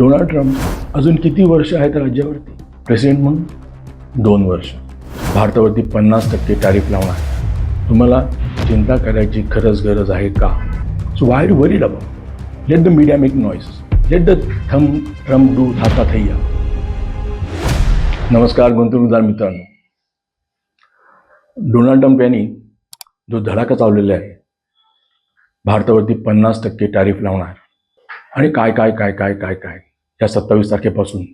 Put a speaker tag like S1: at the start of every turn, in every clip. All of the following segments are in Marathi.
S1: डोनाल्ड ट्रम्प अजून किती वर्ष आहेत राज्यावरती? प्रेसिडेंट म्हणून? दोन वर्ष. भारतावरती पन्नास टक्के टॅरिफ लावणार. तुम्हाला चिंता करायची खरंच गरज आहे का? So why do worried about let the media make noise let the them Trump do थाता थैया नमस्कार गुंतवणूकदार मित्रांनो डोनाल्ड ट्रम्प यांनी जो धडाका चावलेला आहे भारतावरती पन्नास टक्के टॅरिफ लावणार. आणि काय काय काय काय काय काय? या सत्तावीस तारखेपासून.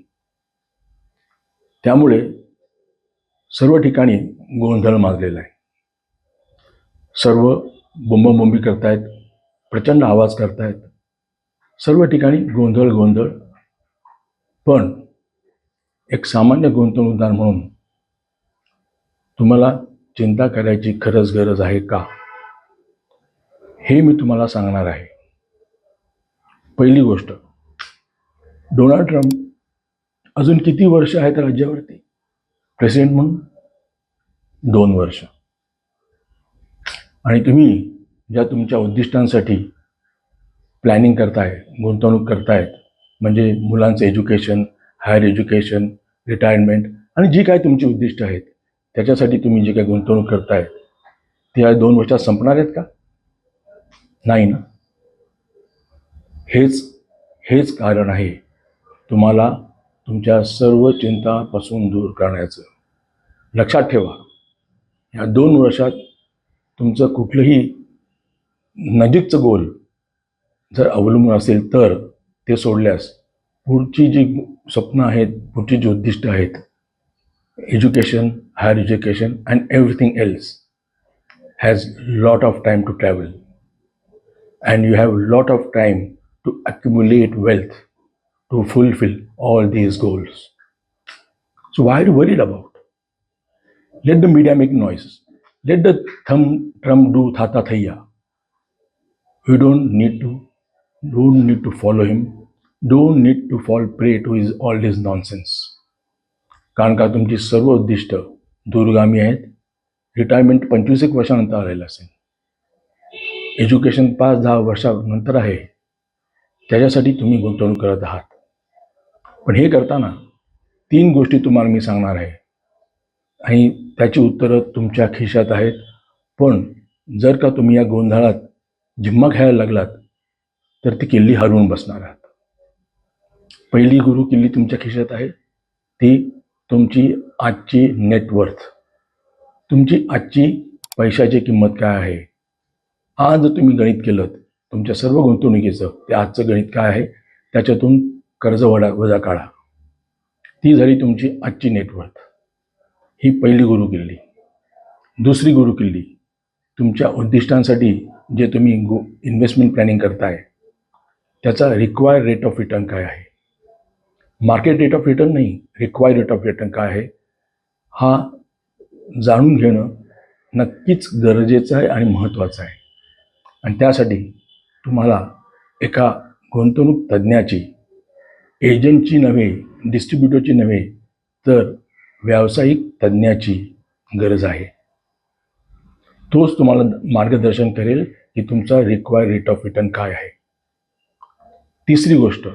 S1: त्यामुळे सर्व ठिकाणी गोंधळ माजलेला आहे. सर्व बोंबाबोंबी करतायत प्रचंड आवाज करतायत. सर्व ठिकाणी गोंधळ गोंधळ. पण एक सामान्य गुंतवणूकदार म्हणून तुम्हाला चिंता करायची खरंच गरज आहे का? हे मी तुम्हाला सांगणार आहे. पहिली गोष्ट डोनाल्ड ट्रम्प अजून किती वर्ष आहेत राज्यावरती? प्रेसिडेंट म्हणून? दोन वर्ष. आणि तुम्ही ज्या तुमच्या उद्दिष्टांसाठी प्लॅनिंग करताय गुंतवणूक करतायत म्हणजे मुलांचं एज्युकेशन हायर एज्युकेशन रिटायरमेंट आणि जी काय तुमची उद्दिष्ट आहेत त्याच्यासाठी तुम्ही जी काय गुंतवणूक करताय ती या दोन वर्षात संपणार आहेत का? नाही ना. हेच हेच कारण आहे तुम्हाला तुमच्या सर्व चिंतापासून दूर करण्याचं. लक्षात ठेवा या दोन वर्षात तुमचं कुठलंही नजीकचं गोल जर अवलंबून असेल तर ते सोडल्यास पुढची जी स्वप्न आहेत पुढची जी उद्दिष्ट आहेत education higher education and everything else has lot of time to travel and you have lot of time to accumulate wealth to fulfill all these goals. So why are you worried about? Let the media make noises. Let the thumb Trump do thata thaya. You don't need to don't need to follow him. Don't need to fall prey to his all this nonsense. कारण का तुमची सर्व उद्दिष्ट दूरगामी आहेत रिटायरमेंट पंचवीस एक वर्षानंतर आलेलं असेल एज्युकेशन पाच दहा वर्षानंतर आहे त्याच्यासाठी तुम्ही गुंतवणूक करत आहात पण हे करताना तीन गोष्टी तुम्हाला मी सांगणार आहे. आणि त्याची उत्तरं तुमच्या खिशात आहेत. पण जर का तुम्ही या गोंधळात जिम्मा खेळायला लागलात तर ती किल्ली हरवून बसणार आहात. पहिली गुरु किल्ली तुमच्या खिशात आहे. ती तुमची आजची नेटवर्थ तुमची आजची पैशाची किंमत काय आहे? आज तुम्ही गणित केलं तुमच्या सर्व गुंतवणुकीचं ते आजचं गणित काय आहे? त्याच्यातून कर्ज वडा वजा काढा. ती झाली तुमची आजची नेटवर्थ ही पहिली गुरु किल्ली. दुसरी गुरु किल्ली. तुमच्या उद्दिष्टांसाठी जे तुम्ही गो इन्व्हेस्टमेंट प्लॅनिंग करताय त्याचा रिक्वायर्ड रेट ऑफ रिटर्न काय आहे? मार्केट रेट ऑफ रिटर्न नाही रिक्वायर्ड रेट ऑफ रिटर्न काय आहे? हा जाणून घेणं नक्कीच गरजेचं आहे आणि महत्त्वाचं आहे. आणि त्यासाठी तुम्हाला एका गुंतवणूक तज्ज्ञाची एजंटची नव्हे डिस्ट्रीब्युटरची नव्हे तर व्यावसायिक तज्ज्ञाची गरज आहे. तोच तुम्हाला मार्गदर्शन करेल की तुमचा रिक्वायर रेट ऑफ रिटर्न काय आहे. तिसरी गोष्ट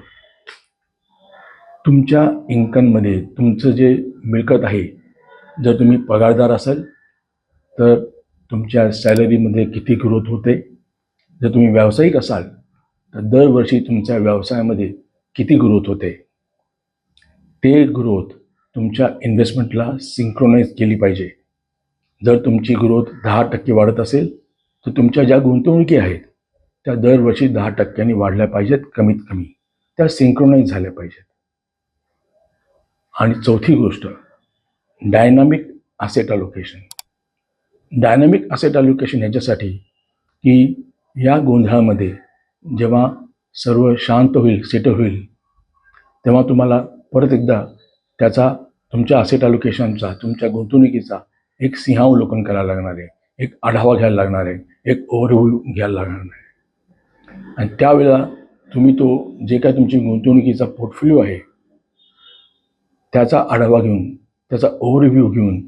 S1: तुमच्या इन्कममध्ये तुमचं जे मिळकत आहे जर तुम्ही पगारदार असाल तर तुमच्या सॅलरीमध्ये किती ग्रोथ होते. जर तुम्ही व्यावसायिक असाल तर दरवर्षी तुमच्या व्यवसायामध्ये किती ग्रोथ होते? ते ग्रोथ तुमच्या इन्व्हेस्टमेंटला सिंक्रोनाइज केली पाहिजे. जर तुमची ग्रोथ दहा टक्के वाढत असेल तर तुमच्या ज्या गुंतवणुकी आहेत त्या दरवर्षी दहा टक्क्यांनी वाढल्या पाहिजेत कमीत कमी. त्या सिंक्रोनाइज झाल्या पाहिजेत. आणि चौथी गोष्ट dynamic asset allocation dynamic asset allocation ह्याच्यासाठी की या गोंधळामध्ये जेव्हा सर्व शांत होईल सेटल होईल तेव्हा तुम्हाला परत एकदा त्याचा तुमच्या असेट अलोकेशनचा तुमच्या गुंतवणुकीचा एक सिंहावलोकन करायला लागणार आहे. एक आढावा घ्यायला लागणार आहे. एक ओव्हरव्ह्यू घ्यायला लागणार आहे. आणि त्यावेळेला तुम्ही तो जे काय तुमची गुंतवणुकीचा पोर्टफोलिओ आहे त्याचा आढावा घेऊन त्याचा ओव्हरव्ह्यू घेऊन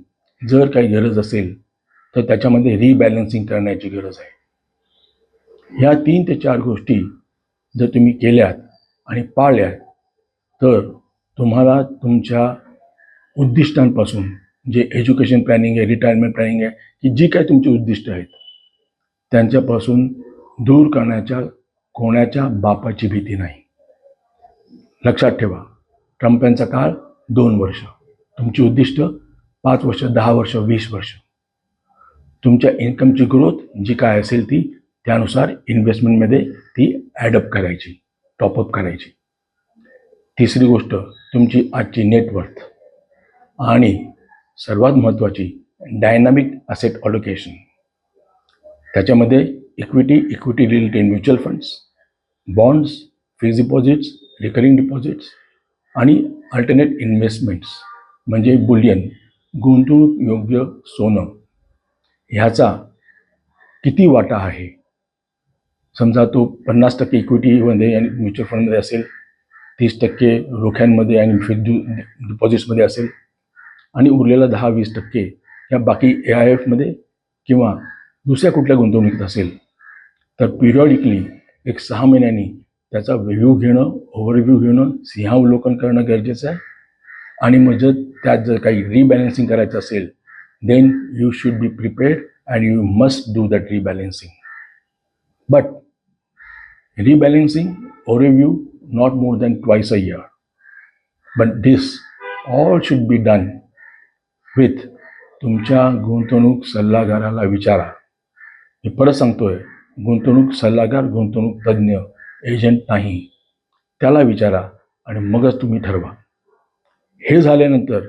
S1: जर काही गरज असेल तर त्याच्यामध्ये रिबॅलन्सिंग करण्याची गरज आहे. ह्या तीन ते चार गोष्टी जर तुम्ही केल्यात आणि पाळल्यात तर तुम्हाला तुमच्या उद्दिष्टांपासून जे एज्युकेशन प्लॅनिंग आहे रिटायरमेंट प्लॅनिंग आहे की जी काही तुमची उद्दिष्ट आहेत त्यांच्यापासून दूर करण्याच्या कोणाच्या बापाची भीती नाही. लक्षात ठेवा ट्रम्प यांचा काळ दोन वर्ष तुमची उद्दिष्ट पाच वर्ष दहा वर्ष वीस वर्ष. तुमच्या इन्कमची ग्रोथ जी काय असेल ती त्यानुसार इन्व्हेस्टमेंटमध्ये ती ॲडअप करायची टॉपअप करायची. तिसरी गोष्ट तुमची आजची नेटवर्थ आणि सर्वात महत्त्वाची डायनामिक असेट ऑलोकेशन त्याच्यामध्ये equity equity related mutual funds bonds fix deposits recurring deposits आणि अल्टरनेट इन्व्हेस्टमेंट्स म्हणजे बुलियन गुंतवणूक योग्य सोनं. ह्याचा किती वाटा आहे? समजा तो पन्नास टक्के इक्विटीमध्ये आणि म्युच्युअल फंडमध्ये असेल तीस टक्के रोख्यांमध्ये आणि फिक्स्ड डिपॉझिट्समध्ये असेल आणि उरलेला दहा वीस टक्के या बाकी ए आय एफमध्ये किंवा दुसऱ्या कुठल्या गुंतवणुकीत असेल तर पिरियॉडिकली एक सहा महिन्यांनी त्याचा रिव्ह्यू घेणं ओव्हरव्ह्यू घेणं सिंहावलोकन करणं गरजेचं आहे. आणि मग जर त्यात जर काही रिबॅलेन्सिंग करायचं असेल then you should be prepared and you must do that rebalancing but rebalancing overview not more than twice a year. But this all should be done with तुमच्या गुंतवणूक सल्लागाराला विचारा. मी परत सांगतोय गुंतवणूक सल्लागार गुंतवणूक तज्ज्ञ एजंट नाही. त्याला विचारा आणि मगच तुम्ही ठरवा. हे झाल्यानंतर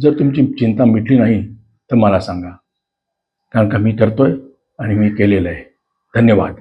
S1: जर तुमची चिंता मिटली नाही तर मला सांगा. कारण का मी करतोय आणि मी केलेलं आहे. धन्यवाद.